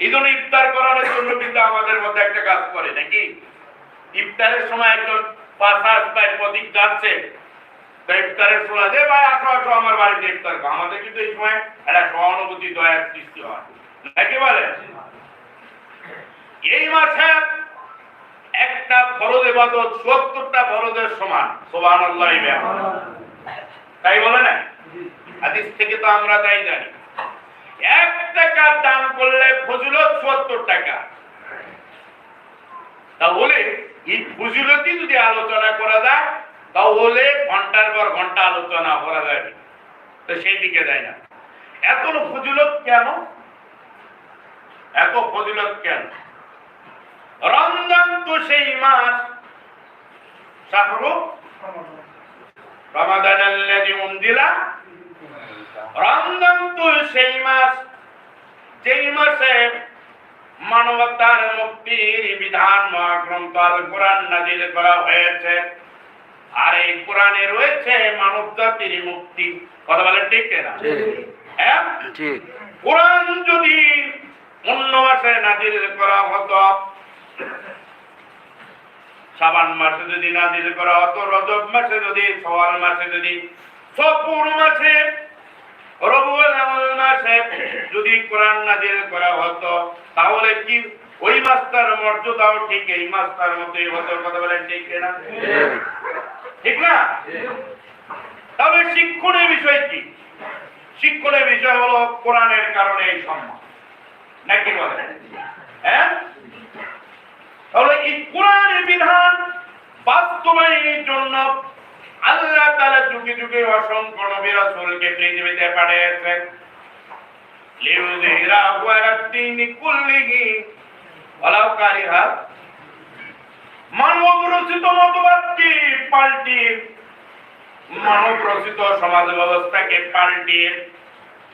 এই জন্য ইফতার করানোর জন্য কিন্তু আমাদের মধ্যে একটা কাজ করে নাকি? ইফতারের সময় একজন পাশাস বা প্রতীক যাচ্ছে ইফতারের সময় যে ভাই আসো আসো আমার বাড়িতে ইফতার আমাদের কিন্তু এই সময় একটা সহানুভূতি দয়ার সৃষ্টি হয়। নাকি বলে? এই মাসে একটা ফরজ ইবাদত সত্তরটা ফরজের সমান সোবান তাই বলে না? হাদিস থেকে তো আমরা তাই জানি। এক টাকা দান করলে ফজিলত সত্তর টাকা। তাহলে এই ফজিলতি যদি আলোচনা করা যায়, তাহলে ঘণ্টার পর ঘণ্টা আলোচনা করা যাবে তো সেই দিকে যায় না। এত ফজিলত কেন? এত ফজিলত কেন? রমজান তো সেই মাস। শাহরু রমাদান আল্লাযী রমজান তো সেই মাস যেই মাসে মানবতার মুক্তির বিধান মহাগ্রন্থ আল কোরআন নাজিল করা হয়েছে। আর এই কোরআনে রয়েছে মানব জাতির মুক্তি। কথা বলেন ঠিক না হ্যাঁ? কোরআন যদি অন্য মাসে নাজিল করা হতো সাবান মাসে যদি নাজিল করা হতো রজব মাসে যদি সওয়াল মাসে যদি সপুর মাসে যদি কোরআন নাজিল করা হতো, তাহলে কি ওই মাসটার মর্যাদাও ঠিক, এই মাসটার মতোই হতো কথা বলেন ঠিক না ঠিক না? তবে শিক্ষণের বিষয় কি? শিক্ষণের বিষয় হলো কোরআনের কারণে এই সম্মান। নাকি বলে হ্যাঁ? তাহলে এই কোরআনের বিধান বাস্তবায়নের জন্য আল্লাহ তাআলা যুগে যুগে অসংখ্য নবী রাসূলকে পৃথিবীতে পাঠিয়েছেন। কুল্লিহি ওয়ালাউ কারিহা। মানব রচিত পাল্টিয়ে মানব রচিত সমাজ ব্যবস্থাকে পাল্টিয়ে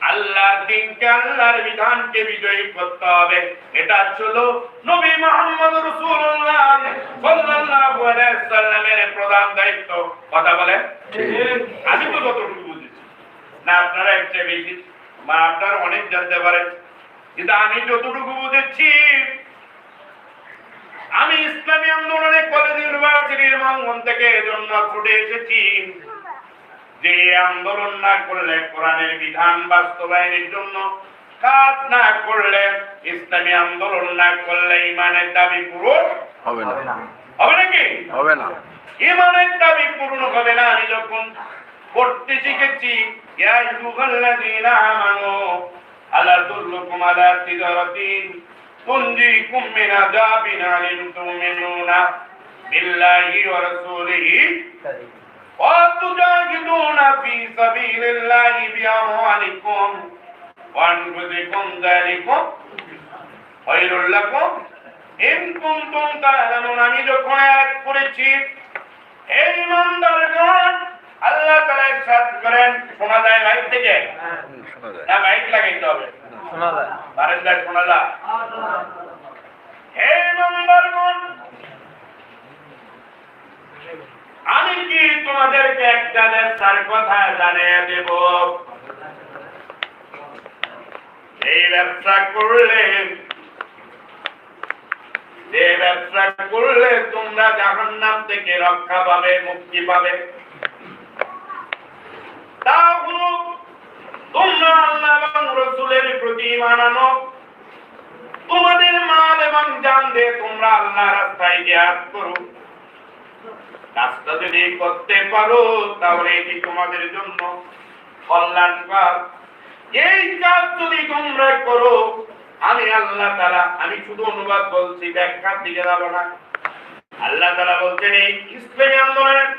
আল্লাহর দিনকে, আল্লাহর বিধানকে বিজয়ী করতে হবে। এটা ছিল নবী মোহাম্মদ রাসূলুল্লাহ সাল্লাল্লাহু আলাইহি সাল্লামের প্রধান দায়িত্ব। কথা বলে আমি তো যতটুকু বুঝেছি। না, আপনারা বেশি। আপনারা অনেক জানতে পারেন। কিন্তু আমি যতটুকু বুঝেছি, আমি ইসলামী আন্দোলনে কলেজ ইউনিভার্সিটির মঙ্গন থেকে এজন্য ছুটে এসেছি। যে আন্দোলন না করলে কোরআনের বিধান বাস্তবায়নের জন্য কাজ না করলে ইসলামী আন্দোলন না করলে ইমানের দাবি পূরণ হবে না। হবে নাকি? হবে না। ইমানের দাবি পূর্ণ হবে না। আমি যখন পড়তে শিখেছি ইয়া আইয়ুহাল্লাযীনা আমানু আলা দুল্লুকুম আলা তিজারাতিন তুনজিকুম মিন আযাবিন আলিম তুমিনুনা বিল্লাহি ওয়া রাসূলিহি। তুজাহিদুনা ফি সাবিলিল্লাহি বিআমওয়ালিকুম। ওয়া আনফুসিকুম যালিকুম। খায়রুল লাকুম। ইন কুনতুম তা'লামুন আমি যখন আয়াত পড়েছি এই ইমানদারগণ আল্লাহ তাআলা ইরশাদ করেন। শোনা যায় মাইক থেকে? না মাইক লাগাইতে হবে। শোনা যায়। বারান্দায় শোনা যায়। হে ইমানদারগণ আমি কি তোমাদেরকে একটা ব্যবসার কথা জানিয়ে দেব? এই ব্যবসা করলে যে ব্যবসা করলে তোমরা জাহান্নাম থেকে রক্ষা পাবে, মুক্তি পাবে। তা হলো তোমরা আল্লাহ এবং রসুলের প্রতি মানানো তোমাদের মাল এবং জান দিয়ে তোমরা আল্লাহ রাস্তায় জিহাদ করো। কাজটা যদি করতে পারো, তাহলে এটি তোমাদের জন্য কল্যাণকর এই কাজ যদি তোমরা করো, আমি আল্লাহ তাআলা, আমি শুধু অনুবাদ বলছি ব্যাখ্যার দিকে যাব না। আল্লাহ তাআলা বলছেন, এই ইসলামী আন্দোলনের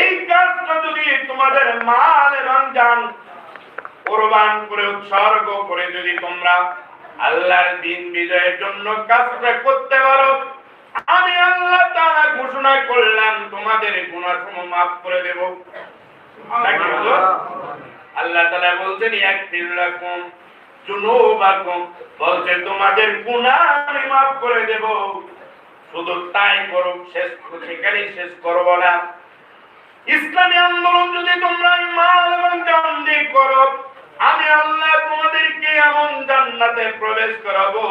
এই কাজটা যদি তোমাদের মাল এবং জান কোরবান করে, উৎসর্গ করে যদি তোমরা আল্লাহর দিন বিজয়ের জন্য কাজটা করতে পারো ঘোষণা করলাম, তোমাদের গুনাহসমূহ মাফ করে দেব। আল্লাহ তাআলা বলছেন লাকুম জুনুবাকুম বলছে, তোমাদের গুনাহ আমি মাফ করে দেব। শুধু তাই করো শেষ সেখানেই শেষ করব না। ইসলামী আন্দোলন যদি তোমরা মাল এবং জান করো, আমি আল্লাহ তোমাদেরকে এমন জান্নাতে প্রবেশ করাবো,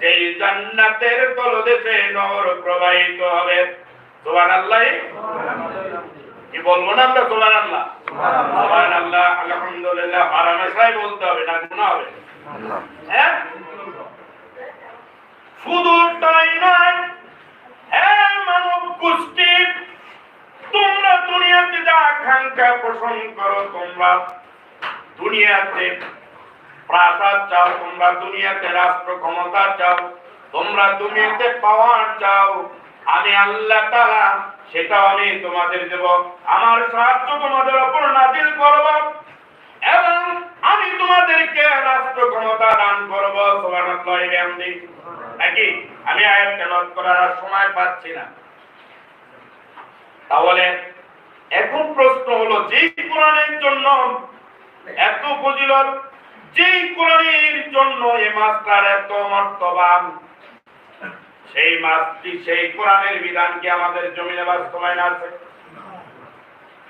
যেই জান্নাতের তলদেশে নহর প্রবাহিত হবে। সুবহানাল্লাহ। কি বলব না আমরা সুবহানাল্লাহ? সুবহানাল্লাহ। আলহামদুলিল্লাহ হারামেশাই বলতে হবে না গুনাহ হবে। হ্যাঁ? শুধু তাই নয় হ্যাঁ মানব গোষ্ঠী তোমরা দুনিয়াতে যা আকাঙ্ক্ষা পোষণ করো তোমরা দুনিয়াতে প্রাসাদ চাও তোমরা দুনিয়াতে রাষ্ট্র ক্ষমতা চাও তোমরা দুনিয়াতে পাওয়ার চাও আমি আল্লাহ তাআলা সেটাও আমি তোমাদের দেব। আমার সাহায্য তোমাদের উপর নাজিল করব এবং আমি তোমাদেরকে রাষ্ট্র ক্ষমতা দান করব নাকি? আমি আয়াত তেলাওয়াত করার সময় পাচ্ছি না। তাহলে এখন প্রশ্ন হলো যে কোরআনের জন্য এত ফজিলত যে কোরআনের জন্য এই মাস্টার এত মর্তবান সেই মাসটি সেই কোরআনের বিধান কি আমাদের জমিনে বাস্তবায়ন আছে।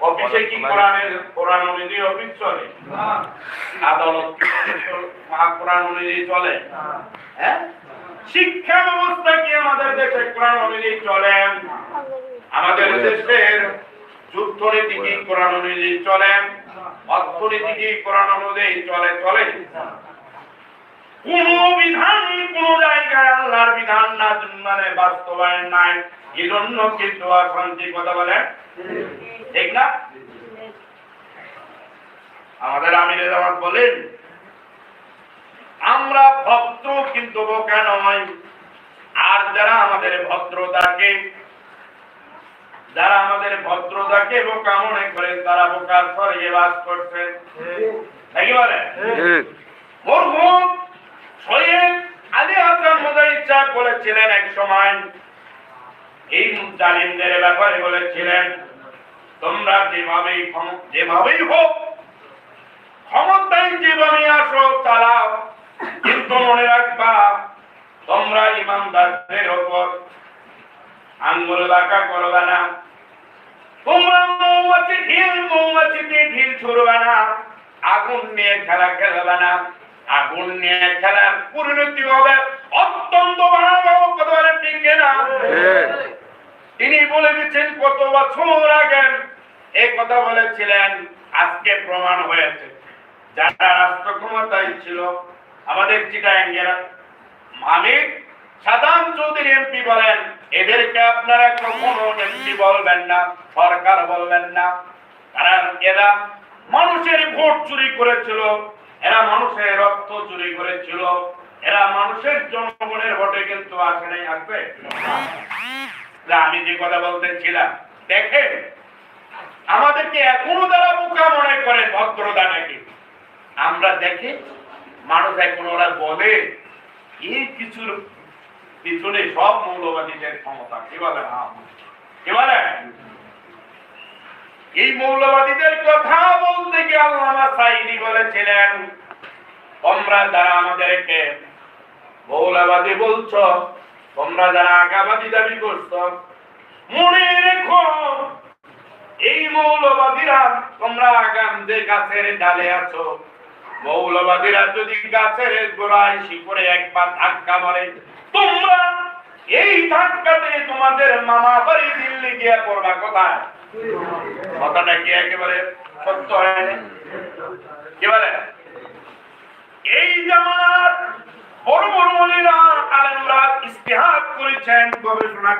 অফিসে কি কোরআনের, কোরআন অনুযায়ী অফিস চলে? আদালত কোরআন অনুযায়ী চলে? হ্যাঁ? শিক্ষা ব্যবস্থা কি আমাদের দেশে কোরআন অনুযায়ী চলে? আমাদের দেশের যুদ্ধনীতি কি কোরআন অনুযায়ী চলে? অর্থনীতি কি কোরআন অনুযায়ী চলে চলে? কোন বিধান কোন জায়গায় বিধান মানে বাস্তবায়ন নাই। এই কিন্তু অশান্তি কথা বলে? ঠিক না? আমাদের আমিরে জামাত বলেন আমরা ভদ্র কিন্তু বোকা নয় আর যারা আমাদের ভদ্রতাকে যারা আমাদের ভদ্রতাকে বোকা মনে করেন তারা বোকার স্বর্গে বাস করছেন নাকি বলে? মরহুম সৈয়দ আলী হাসান মুজাহিদ সাহেব বলেছিলেন এক সময়, এই জালিমদের ব্যাপারে বলেছিলেন, তোমরা যেভাবেই যেভাবেই হোক, ক্ষমতায় যেভাবে আসো, চালাও। কিন্তু মনে রাখবা, তোমরা ইমানদারদের ওপর আঙ্গুল বাঁকা করবে না। তোমরা মৌমাছি, ঢিল, মৌমাছিতে ঢিল ছুড়বে না। আগুন নিয়ে খেলা খেলবে না। আগুন নিয়ে খেলার পরিণতি হবে অত্যন্ত ভয়াবহ কথা ঠিক না? তিনি বলে দিচ্ছেন কত বছর আগে এই কথা বলেছিলেন আজকে প্রমাণ হয়েছে। যারা রাষ্ট্র ক্ষমতায় ছিল আমাদের চিটাঙ্গের আমি সাধারণ চৌধুরী এমপি বলেন এদেরকে আপনারা কখনো এমপি বলবেন না সরকার বলবেন না। কারণ এরা মানুষের ভোট চুরি করেছিল এরা মানুষের রক্ত চুরি করেছিল। এরা মানুষের জনগণের ভোটে কিন্তু আসে নাই, আসবে? আমি যে কথা বলতেছিলাম, দেখেন, আমাদেরকে এখনও যারা বোকা মনে করে, ভদ্রতা নাকি? আমরা দেখি, মানুষ এখন ওরা বলে, এই কিছুর পিছনে সব মৌলবাদীদের ক্ষমতা। কি বলে। কি বলে এই মৌলবাদীদের কথা বলতে গিয়ে আল্লামা সাইদি বলেছিলেন, তোমরা যারা আমাদেরকে মৌলবাদী বলছো, তোমরা যারা আগাবাদী দাবি করছ, মনে রেখো, এই মৌলবাদীরা তোমরা আগাম গাছের ডালে আছো, মৌলবাদীরা যদি গাছের গোড়ায় শিকড়ে একবার ধাক্কা মারে, তোমরা এই ধাক্কাতে তোমাদের মামা বাড়ি দিল্লি গিয়ে পড়বা কোথায়? কথাটা কি একেবারে সত্য হয়নি? কি বলে? এই জামানার বড় বড় মনিরা আলেমরা ইস্তেহাদ করেছেন গবেষণা